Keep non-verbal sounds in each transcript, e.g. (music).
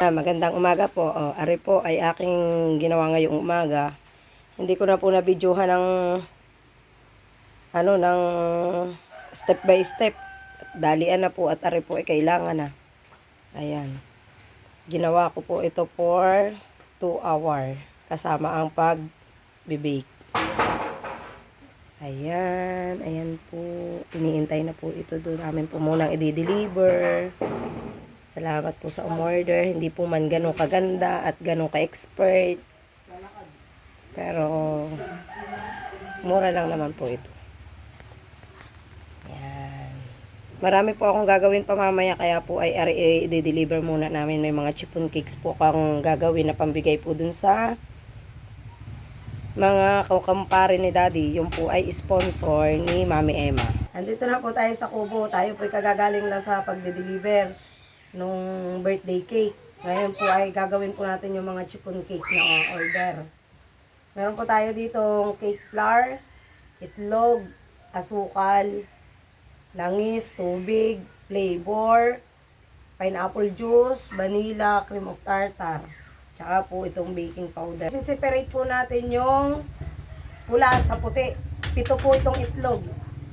Ah, Magandang umaga po. Oh, ari po ay aking ginawa ngayong umaga. Hindi ko na po nabidyohan ng ano ng step by step. Dalian na po at ari po ay kailangan na. Ayan. Ginawa ko po ito for 2 hour kasama ang pag-bake. Ayan, ayan po. Iniintay na po ito doon. Amin po munang i-deliver. Salamat po sa umorder. Hindi po man ganun kaganda at ganun ka-expert. Pero, mura lang naman po ito. Yan. Marami po akong gagawin pa mamaya, kaya po ay i-deliver muna namin. May mga chiffon cakes po akong gagawin na pambigay po dun sa mga kaukampare ni Daddy. Yung po ay sponsor ni Mami Emma. Andito na po tayo sa Kubo. Tayo po ay kagagaling lang sa pagde-deliver nung birthday cake. Ngayon po ay gagawin po natin yung mga chiffon cake na order. Meron po tayo dito cake flour, itlog, asukal, langis, tubig, flavor, pineapple juice, vanilla, cream of tartar. Tsaka po itong baking powder. Sisiperate po natin yung pula sa puti. Pito po itong itlog.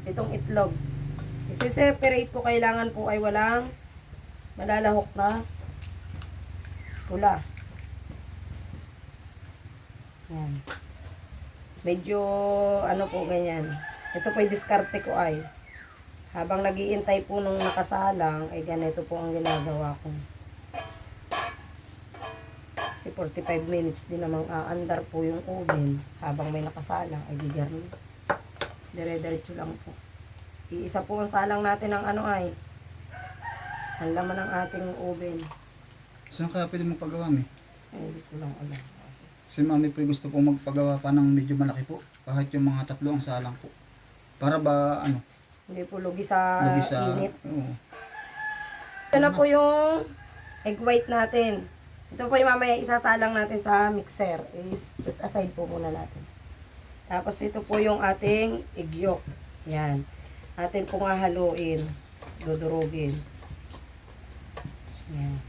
Itong itlog. Isiseparate po kailangan po ay walang malalahok na pula. Yan. Medyo ano po ganyan. Ito po yung diskarte ko ay. Habang nagiintay po nung nakasalang, ay ganito po ang ginagawa ko. Kasi 45 minutes din namang aandar po yung oven. Habang may nakasalang, ay gigarni. Dire-diretso lang po. Iisa po ang salang natin ng ano ay. Ang laman ng ating oven. Saan kaya pwede mong pagawa, mi? Ay, hindi ko lang alam. Si mami po gusto pong magpagawa pa ng medyo malaki po. Kahit yung mga tatlo ang salang po. Para ba, ano, Hindi po lugi sa, lugi sa... init. Oo. Ito na po yung egg white natin. Ito po yung mamaya isasalang natin sa mixer. Is set aside po muna natin. Tapos ito po yung ating egg yolk. Yan. Atin pong haluin. Dudurugin. Yan.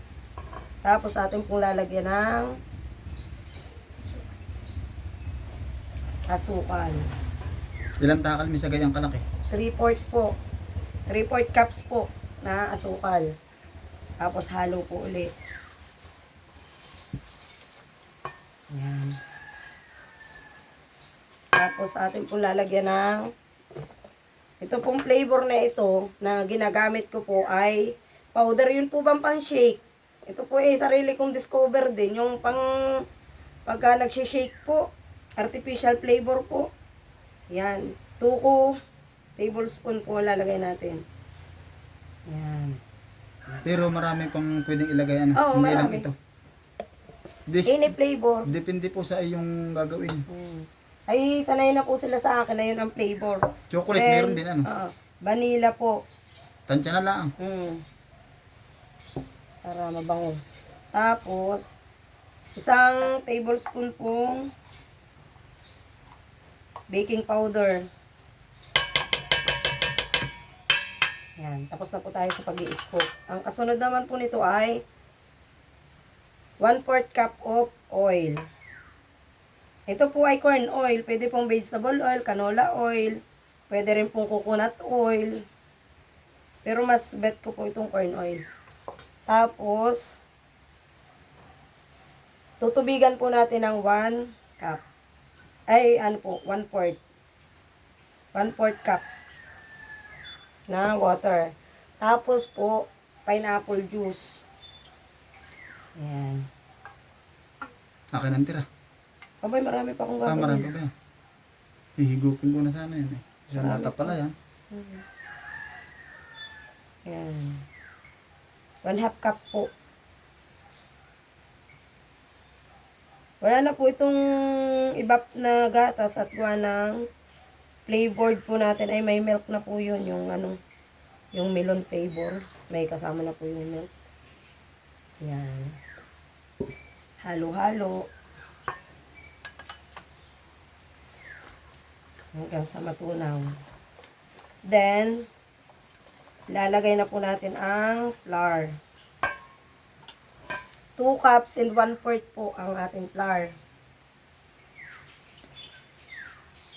Tapos atin pong lalagyan ng asukal. Ilang takal mi sa ganyang kalaki? 3-4 po. 3-4 cups po na asukal. Tapos halo po ulit. Yan. Tapos atin pong lalagyan ng ito pong flavor na ito na ginagamit ko po ay powder yun po bang pang shake. Ito po ay sarili kong discover din. Yung pang pagka nagsishake po, artificial flavor po. Yan. Tuko, tablespoon po lalagay natin. Yan. Pero marami pang pwedeng ilagay, ano? Oo, Hindi lang marami. ito. This, Any flavor. depende po sa iyong gagawin. Hmm. Ay, sanay na po sila sa akin na yun ang flavor. Chocolate, Then, meron din, ano? oo, vanilla po. Tansya na lang. Hmm. Para mabango. Tapos, isang tablespoon pong baking powder. Yan. Tapos na po tayo sa pag scoop Ang kasunod naman po nito ay 1 4 cup of oil. Ito po ay corn oil. Pwede pong vegetable oil, canola oil. Pwede rin pong coconut oil. Pero mas bet ko po itong corn oil. Tapos, tutubigan po natin ng 1 cup. Ay, ano po, 1 fourth. 1 fourth cup na water. Tapos po, pineapple juice. Ayan. Akin ang tira. Abay, marami pa akong Ah, gagawin. marami pa yan? Hihigupin ko na sana yan eh. Marami mata pala yan. Ayan. One half cup po. Wala na po itong ibap na gatas at gawa ng flavored po natin ay may milk na po yun yung ano yung melon flavor may kasama na po yung milk yan halo-halo hanggang sa matunaw then lalagay na po natin ang flour 2 cups and 1 quart po ang ating flour.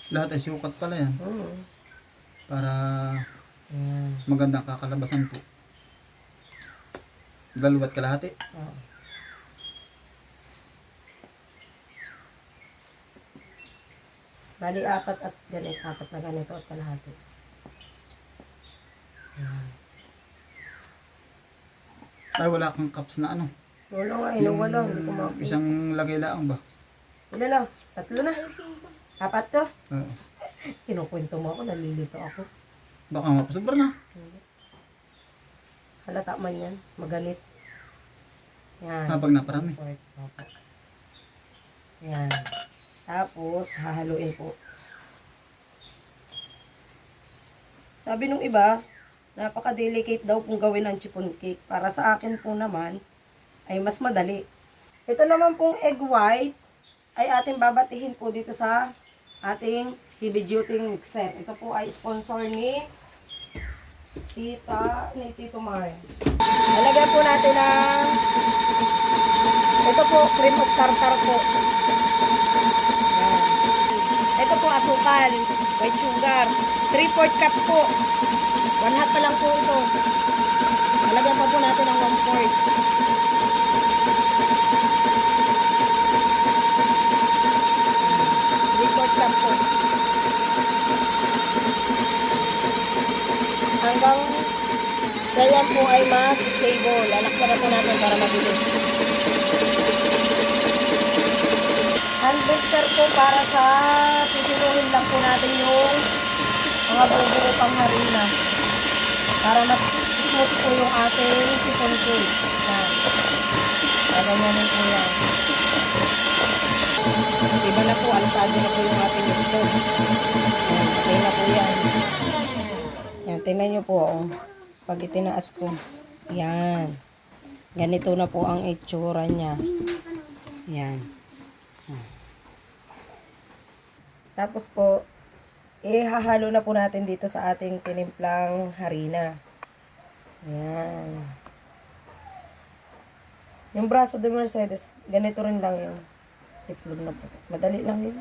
Lahat ay sukat pala yan. Mm. Para Ayan. magandang kakalabasan po. Dalawat kalahati. Oh. Bali, apat at ganito. Apat na ganito at kalahati. Ay wala kang cups na ano. Wala nga, inuwa lang. Hindi ko. Isang lagay lang ba? Ilan na? Tatlo na. Apat to. Oo. Kinukwento mo ako, nalilito ako. Baka mapasobra na. Halata man yan. Magalit. Yan. Kapag naparami. Yan. Tapos, hahaluin po. Sabi nung iba, napaka-delicate daw kung gawin ng chiffon cake. Para sa akin po naman, ay mas madali. Ito naman pong egg white, ay ating babatihin po dito sa ating heavy duty mixer. Ito po ay sponsor ni Tita, ni Tito Mar. Lalagyan po natin ng ito po, cream of tartar po. Ito po, asukal, white sugar. 3-4 cup po. 1 half pa lang po ito. Lalagyan pa po natin ng 1 4 3-4 cup po. Hanggang sa yan po ay mag-stable. Lalaksan na po natin para mabilis. Hand mixer po para sa pipinuhin lang po natin yung mga bubuo pang harina. Para mas smooth po yung ating chicken cake. Yan. Gaganyanin po yan. Diba na po, alisado na po yung ating ito. Yan, okay na po yan. Yan, tingnan nyo po, oh. Pag itinaas ko. Yan. Ganito na po ang itsura niya. Yan. Tapos po, ihahalo na po natin dito sa ating tinimplang harina. Ayan. Yung braso de Mercedes, ganito rin lang yung itlog na po. Madali lang yun.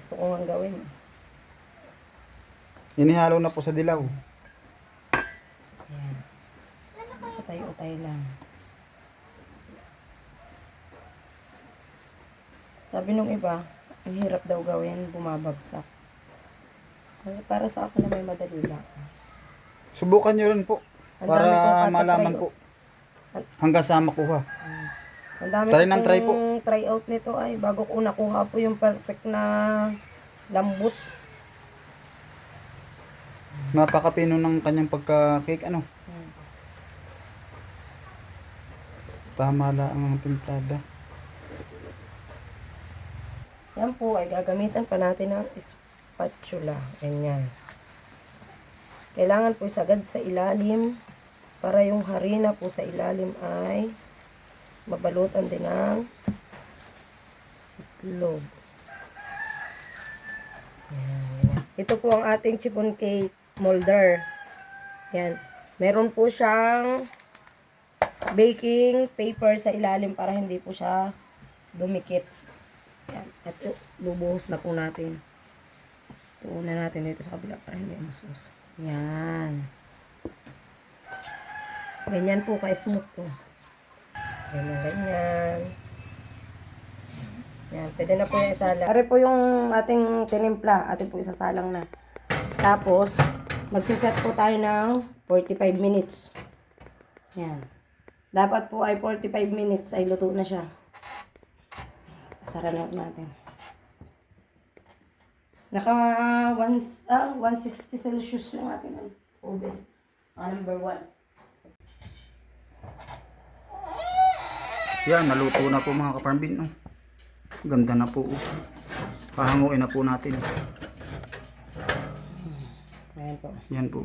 Gusto ko nga gawin. Inihalo na po sa dilaw. Ayan. Utay-utay lang. Sabi nung iba, ang hirap daw gawin, bumabagsak. Para sa akin na may madali lang. Subukan nyo rin po. Ang Para malaman po. Hanggang sa makuha. Ang dami Try ng try po. try out nito ay bago ko nakuha po yung perfect na lambot. Napakapino ng kanyang pagka-cake. Ano? Hmm. Tama lang ang timplada. Yan po ay gagamitan pa natin ng spatula. Ganyan. Kailangan po isagad sa ilalim para yung harina po sa ilalim ay mabalutan din ng itlog. Ito po ang ating chiffon cake molder. Yan. Meron po siyang baking paper sa ilalim para hindi po siya dumikit. Yan. At uh, bubuhos na po natin. Tuunan natin dito sa kabila para hindi masus. Yan. Ganyan po ka-smooth po. Ganyan, ganyan. Yan, pwede na po yung isalang. Ari po yung ating tinimpla. Ating po isasalang na. Tapos, magsiset po tayo ng 45 minutes. Yan. Dapat po ay 45 minutes ay luto na siya. Sara na natin. Naka one, ah, 160 Celsius yung ating oven. Ah, number 1. Yan, naluto na po mga kaparmbin. Oh. Ganda na po. Oh. Pahanguin na po natin. Ayan po. Yan po.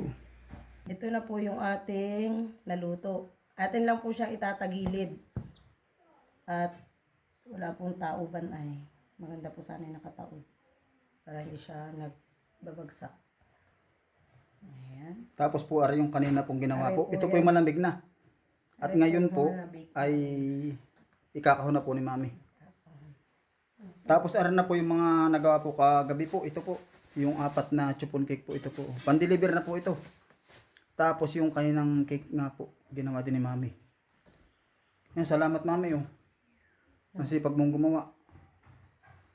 Ito na po yung ating naluto. Atin lang po siyang itatagilid. At wala pong tauban ay maganda po sana yung nakataob. Para hindi siya nagbabagsak. Ayan. Tapos po, ari yung kanina pong ginawa po. po Ito po yan. yung malamig na. At po ngayon po, malamig. ay ikakahon na po ni mami. Tapos aran na po yung mga nagawa po kagabi po. Ito po. Yung apat na chupon cake po ito po. Pandeliver na po ito. Tapos yung kaninang cake nga po. Ginawa din ni mami. Yan, salamat mami oh. Kasi pag mong gumawa.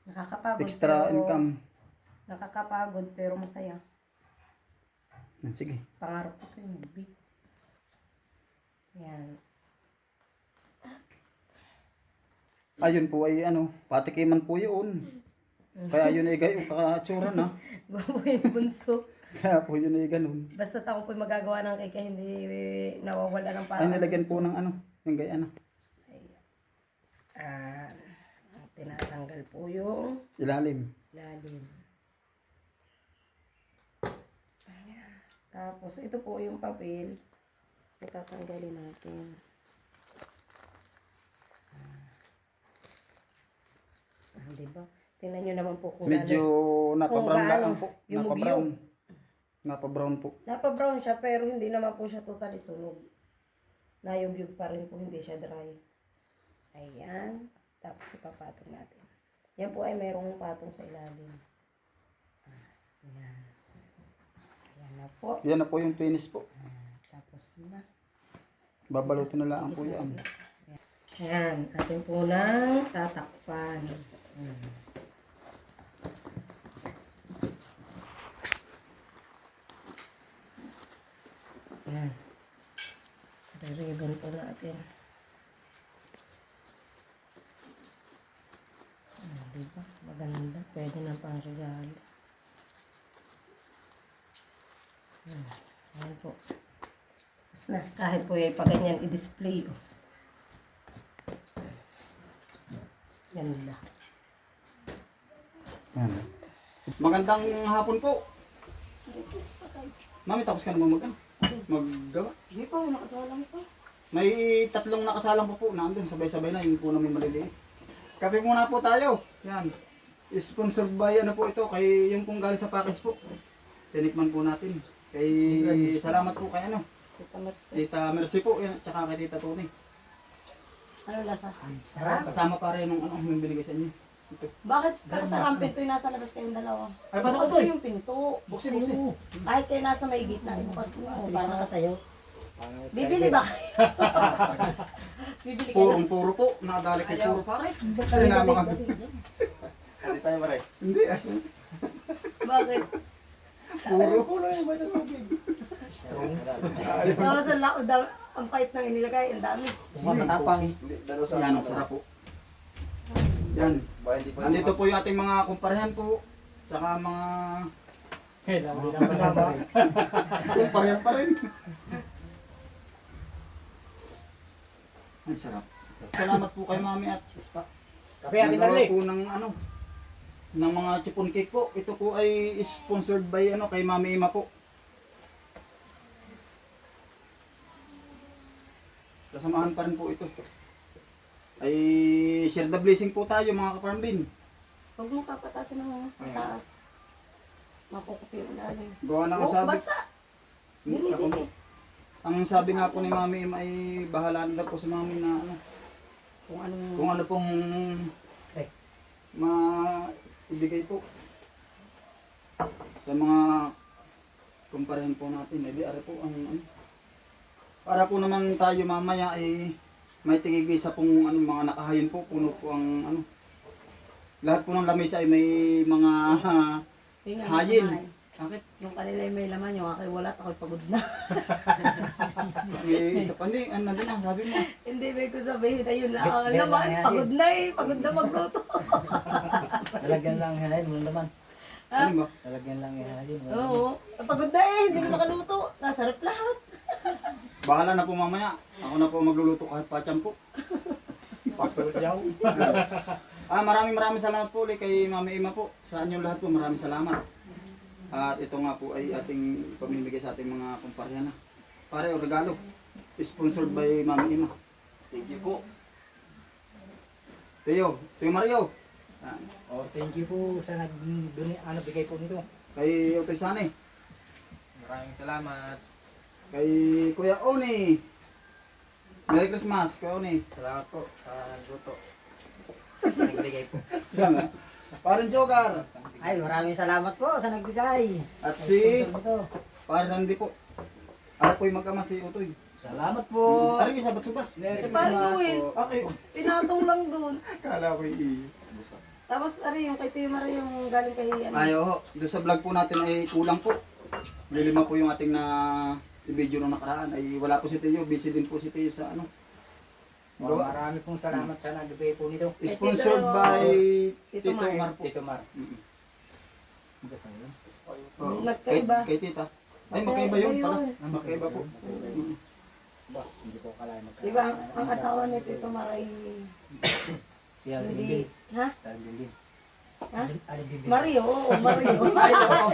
Nakakapagod. Extra pero- income. Nakakapagod pero masaya. Sige. Pangarap ko yung mag-bake. Yan. Ayun po ay ano, patikiman po yun. Kaya yun ay gayo kakatsura na. (laughs) Gwapo yung bunso. (laughs) Kaya po yun ay ganun. Basta ako po magagawa ng cake hindi nawawala ng Ay parang. nilagyan po ng ano, yung gaya na. Ah, tinatanggal po yung Ilalim. lalim. Ayan. Tapos ito po yung papel. Itatanggalin natin. Ah, diba? Tingnan nyo naman po kung Medyo napa-brown lang po. yung Napa-brown. Napa-brown po. Napa-brown siya pero hindi naman po siya totally sunog. Nayubyug pa rin po, hindi siya dry. Ayan. Tapos ipapatong natin. Yan po ay merong patong sa ilalim. Ayan. Ayan na po. Yan na po yung finish po. Tapos na. Babalutin na lang po yan. Ayan. Atin po nang tatakpan. Ayan. Ayan. Re-ribbon po natin. Ayan, diba? Maganda. Pwede na pang regalo. Ayan. Ayan po. Tapos na. Kahit po yung paganyan i-display. Oh. Ganda. Yan. Magandang hapon po. Mami, tapos ka naman mag ano? Maggawa. Hindi pa, nakasalang pa. May tatlong nakasalang po po na andun. Sabay-sabay na. Yung po namin maliliit. Kape muna po tayo. Yan. Sponsored by ano po ito. Kay yung pong galing sa package po. Tinikman po natin. Kay salamat po kay ano. Tita Mercy. Tita Mercy po. Yan. Tsaka kay Tita Tony. Ano lasa? Sarap. Kasama pa rin nung ano yung binigay sa inyo. Ito. Bakit kakasarang pinto yung nasa labas kayong dalawa? Ay, pasok ko mo yung pinto. Buksin, buksin. Kahit kayo nasa may gitna, ibukas mo. Para nakatayo. Bibili ba (laughs) kayo? Bibili kayo? Purong puro po. Nakadali kay puro pare. Ay, na mga... Hindi tayo maray. Hindi, as Bakit? Puro. Puro yung ba't ang tubig? Tapos ang lako daw, ang pait ng inilagay, ang dami. Sa Yan, ang sarap po. Yan. Nandito po yung ating mga kumparehan po. Tsaka mga (laughs) kumparehan pa rin. Ang sarap. Salamat po kay mami at sispa. Kape Nagawa dali. po ng ano, ng mga chipon cake po. Ito po ay sponsored by ano, kay Mami Ima po. Kasamahan pa rin po ito. Ay share the blessing po tayo mga kaparambin. Huwag mo kapatasin ng mataas. Makukupi yung lalim. Gawa na Oh, sabi. basa! Dili, Ako- dili. Ang sabi nga po ni Mami Ima ay bahala na po si Mami na ano, Kung anong... kung ano pong Eh. ma ibigay po sa mga kumparehan po natin. Eh, di ari po ang ano. Para po naman tayo mamaya ay may tigigisa pong ano, mga nakahayin po, puno po ang ano. Lahat po ng lamesa ay may mga mo (laughs) hayin. Bakit? Yung kanila ay may laman, yung ako'y wala, ako'y pagod na. (laughs) May isa pa hindi, ano din ang sabi mo. (laughs) Hindi, may ko sabihin na yun na ang Ganyan laman. lang yan. Pagod na eh, pagod na magluto. (laughs) Lalagyan lang hinahin mo naman. Ano ba? Lalagyan lang hinahin mo. Oo, pagod na eh, hindi na makaluto. Nasarap lahat. Bahala na po mamaya. Ako na po magluluto kahit pacham po. Pasulot yaw. Ah, maraming maraming salamat po ulit kay Mami Ima po. Sa inyo lahat po, maraming salamat. At ito nga po ay ating pamimigay sa ating mga kumparehan na. Pare, o regalo. Sponsored by Mami Ima. Thank you po. Teo, Teo Mario. Ah, Oh, thank you po sa nag duni, ano bigay po nito. kay Otoy Sane. Maraming salamat. Kay Kuya Oni. Merry Christmas, kayo ni. Salamat po sa luto. (laughs) Nagbigay po. Nga? Parang Jogar. Ay, maraming salamat po sa nagbigay. At si. Parang Randy po. Ako po yung magkama si Utoy. Salamat po. Aray, yung sabat suba. Eh, paano Luin? Okay. Pinatong lang doon. (laughs) Kala ko yung Tapos, ari, yung kay Tio Marie, yung galing kay, ano, Ay, oo. Doon sa vlog po natin ay kulang po. Lilima po yung ating na video nung nakaraan. Ay wala po si Teo. Busy din po si Teo sa ano. Oh, marami pong salamat sa nagbigay po nito. Sponsored by Tito Tito Mar. Mar po. Tito Mar. Mm-mm. Oo. Nagkaiba. Kay, kay Tita. Ay, magkaiba yun pala. Magkaiba po. Mm. Ba, hindi po kalahin magkalahin. Di ba, ang, ang asawa ni Tito Marie, (coughs) Si Alvin hindi, Bin. ha? Alvin Bin. Ha? Ano? Mario, oo, (laughs) Mario.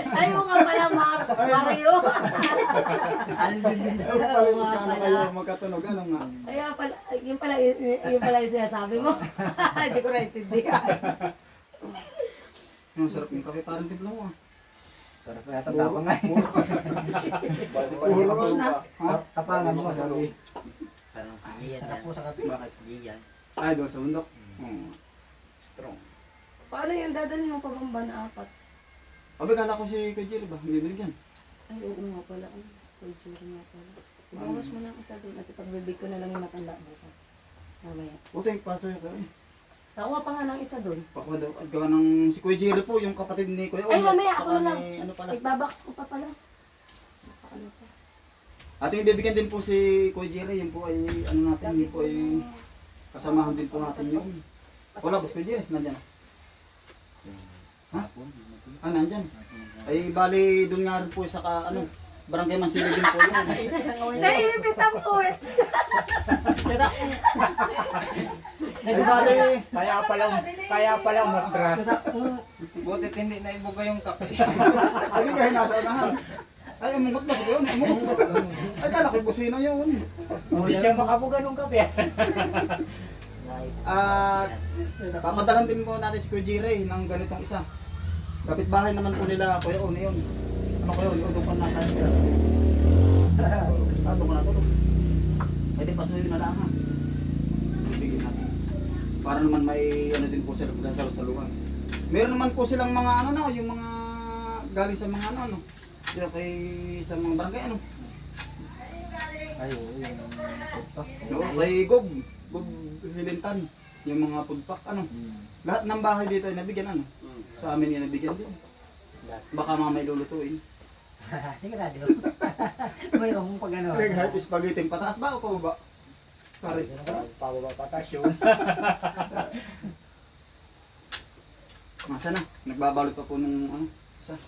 Ayaw nga pala, Mar Mario. Ano bibi? Ay, pala Oo yung nga kano pala. magkatunog. Ano nga? Pala, yun pala, yun pala yung sinasabi mo. (laughs) Hindi ko naintindihan. (laughs) Ang sarap yung kape. Parang tiblo mo ah. Sarap na yata tapang nga. eh. Puro ka na. Ha? Tapangan mo. Sabi. Parang sarap po sa kape. Bakit? Ay, doon sa bundok. Oo. Strong. Paano yung dadalhin mo pa bang ba na apat? Abi, kala ko si Jerry ba? Hindi binigyan. Ay, oo nga pala. Ay, Kulture nga pala. Ibawas mo na ang isa doon at ipagbibig ko na lang yung matanda bukas. Mamaya. Yung paso yun. Ay, Nakuha pa nga ng isa doon. Pakwa daw. At gawa ng si Kuya Jerry po, yung kapatid ni Kuya Ay, mamaya ako saka na lang. ni Ano pala? Igbabox ko pa pala. Ano pa? At yung bibigyan din po si Kuya Jerry, yun po ay ano natin, yun po ay kasamahan din po natin yun. Wala ba si Kuya Jerry? Nandyan na. Ha? Ah, nandyan. Ay, bali, doon nga rin po sa ka, ano, barangay Mansili din po yun. (laughs) Naipit ang puwet. Ay, bali, Kaya palang, kaya palang matras. Butit hindi na ibuga yung kape. (laughs) ay, kayo nasa unahan. Ay, umungot ba siya yun? Umungot. Ay, kala ko busina yun. Hindi siya makabuga ng kape. (laughs) At papadalan din po natin si Kuya Jerry ng ganitong isa. Kapit-bahay naman po nila, Kuya Oni yun. Ano yun? Yung doon nasa sila. Ah, doon ko na tulog. Pwede pasuhin na lang ha. Bigyan natin. Para naman may ano din po sila pagkasalusaluhan. Meron naman po silang mga ano na, yung mga galing sa mga ano, ano. Sila kay sa mga barangay ano. Ay, oo, yung. No, kay Gob. Gob Hilintan. Yung mga pudpak ano. Lahat ng bahay dito ay nabigyan ano. Sa amin yung nabigyan din. Baka mamay lulutuin. (laughs) Sigurado. (laughs) Mayroong pag ano. Kahit spaghetti pataas ba o pababa? Pare. Pababa patas yun. (laughs) Masa na? Nagbabalot pa po nung ano. Isa.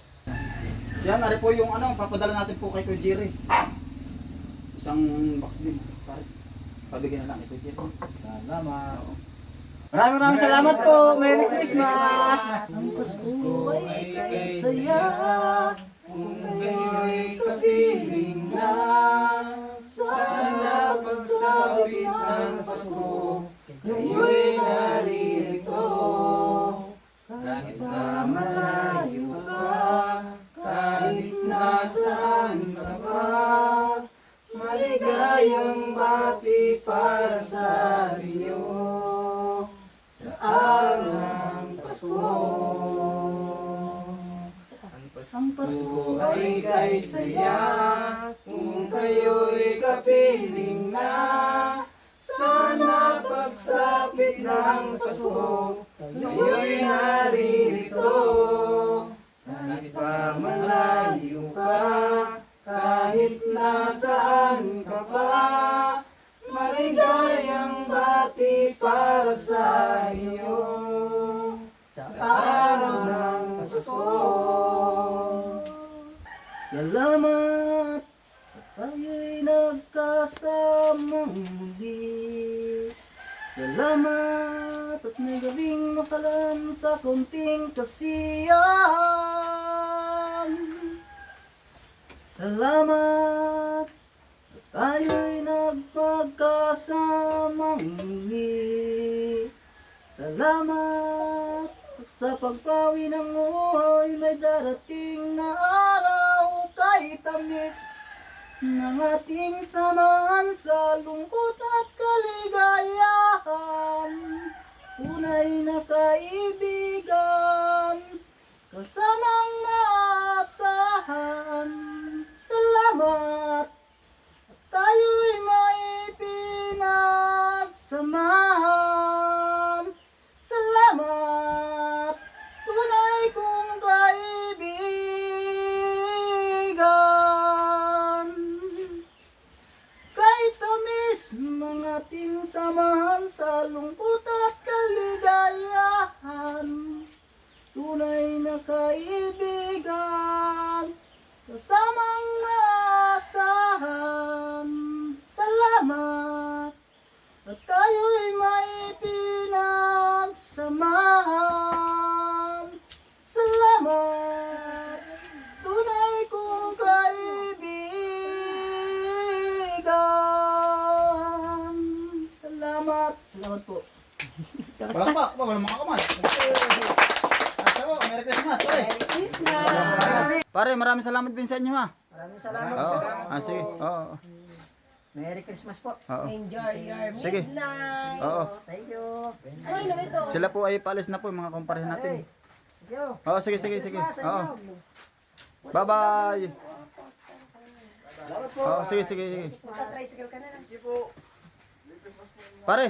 Yan, nari po yung ano, papadala natin po kay Kuya Jerry. Isang box din. Pare. Pabigyan na lang Kuya Jerry. Salamat. Maraming maraming salamat po. Merry Christmas. Ang Pasko ay kay saya. Kung kayo'y kapiling na. Sana pagsabit ng Pasko. Kayo'y naririto. Kahit na malayo ka. Kahit nasaan ka pa. Maligayang para sa inyo sa araw ng Pasko. Ang Pasko ay kay saya kung kayo'y kapiling na. Sana pagsapit ng Pasko, kayo'y naririto. Kahit pa malayo ka, kahit nasaan ka para sa inyo sa araw ng Pasko. Salamat at tayo'y nagkasamang muli. Salamat at may gabing makalan sa konting kasiyahan. Salamat at Tayo'y nagpagkasamang hingi Salamat sa pagpawi ng buhay. May darating na araw kay tamis Ng ating samahan sa lungkot at kaligayahan. Tunay na kaibigan Kasamang maasahan Salamat. Christmas, pare. Christmas! Pare, maraming salamat din sa inyo ha. Maraming salamat Oo. po Ah, sige. Oo. Merry Christmas po Oo. Enjoy your Sige. midnight! Oo. Thank you Ay, ano ito? Sila po ay paalis na po yung mga kumparehan natin. Thank you Oo, sige, sige, sige. Oo. Bye-bye. Salamat po Oo, sige, sige, sige. Magka-tricycle ka na lang. Pare.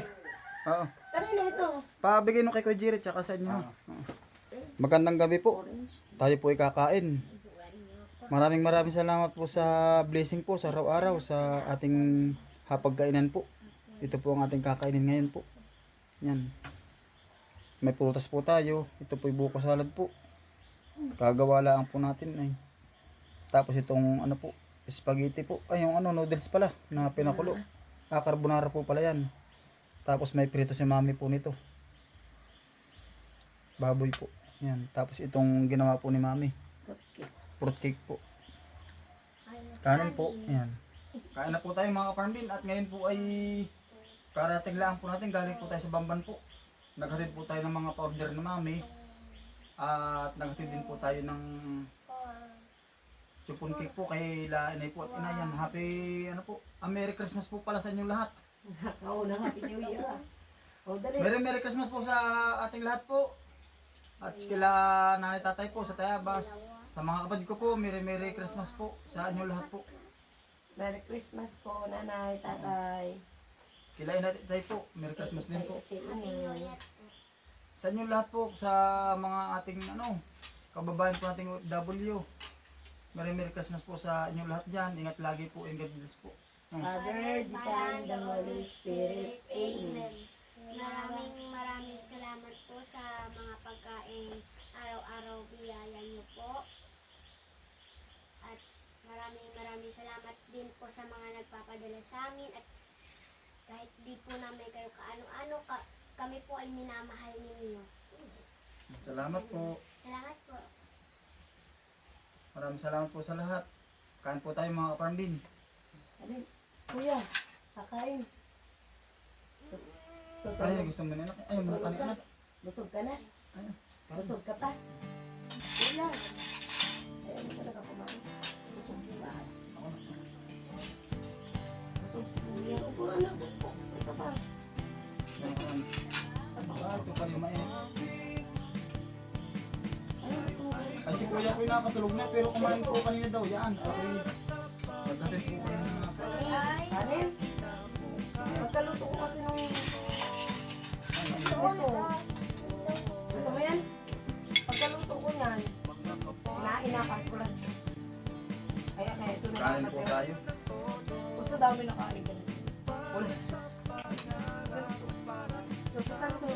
Oo. Kanino ito? Pabigay nung kay Kuya Jerry tsaka sa inyo. ha? Oo. Magandang gabi po. Tayo po ay kakain. Maraming maraming salamat po sa blessing po sa araw-araw sa ating hapagkainan po. Ito po ang ating kakainin ngayon po. Yan. May prutas po tayo. Ito po yung buko salad po. Kagawa lang po natin ay. Tapos itong ano po, spaghetti po. Ay yung ano, noodles pala na pinakulo. Ah, carbonara po pala yan. Tapos may prito si mami po nito. Baboy po. Yan. Tapos itong ginawa po ni mami. Fruit cake po. Kanin po. Yan. Kain na po tayo mga farm din. At ngayon po ay karating lang po natin. Galing po tayo sa Bamban po. Naghatid po tayo ng mga pa-order ni mami. At naghatid din po tayo ng chupon cake po kay La Inay po at Inayan. Happy ano po. Ah, Merry Christmas po pala sa inyo lahat. (laughs) Oo na, Happy New Year ah. (laughs) O, dali. Merry Merry Christmas po sa ating lahat po. At kila nanay tatay po sa Tayabas. Sa mga kapatid ko po, Merry Merry Christmas po sa inyo lahat po. Merry Christmas po, nanay, tatay. Kila inay tatay po, Merry Christmas din po. Sa inyo lahat po, sa mga ating ano, kababayan po nating W. Merry Merry Christmas po sa inyo lahat dyan. Ingat lagi po God bless po. Hmm. Father, the Son, the Holy Spirit. Amen. Maraming maraming salamat po sa mga pagkain araw-araw biyaya niyo po. At maraming maraming salamat din po sa mga nagpapadala sa amin at kahit di po namin kayo kaano-ano, ka, kami po ay minamahal ninyo. Salamat po. Salamat po. Maraming salamat po sa lahat. Kain po tayo mga kaparambin. Ano? Kuya, kakain. Ano yung gusto mo nila? Ayun, mga kanina. Busog ka na? Ayun. Busog ka pa? Kuya. Ayaw mo talaga kumain. Busog yung lahat. Busog si Kuya. Upo na, upo. Busog ka pa. Ito pa. Ano gusto mo? Ay, si kuya ko yung nakatulog na, pero kumain po kanina daw. Yan, okay. Pagdating po kayo ng mga Kanin? Pagkaluto ko kasi ng... Ito, ano? Gusto mo yan? Pagkaluto ko yan, nainakan ko lang. Kaya kaya ito na Kain po tayo. Kung sa dami na kain ka. So, saan ko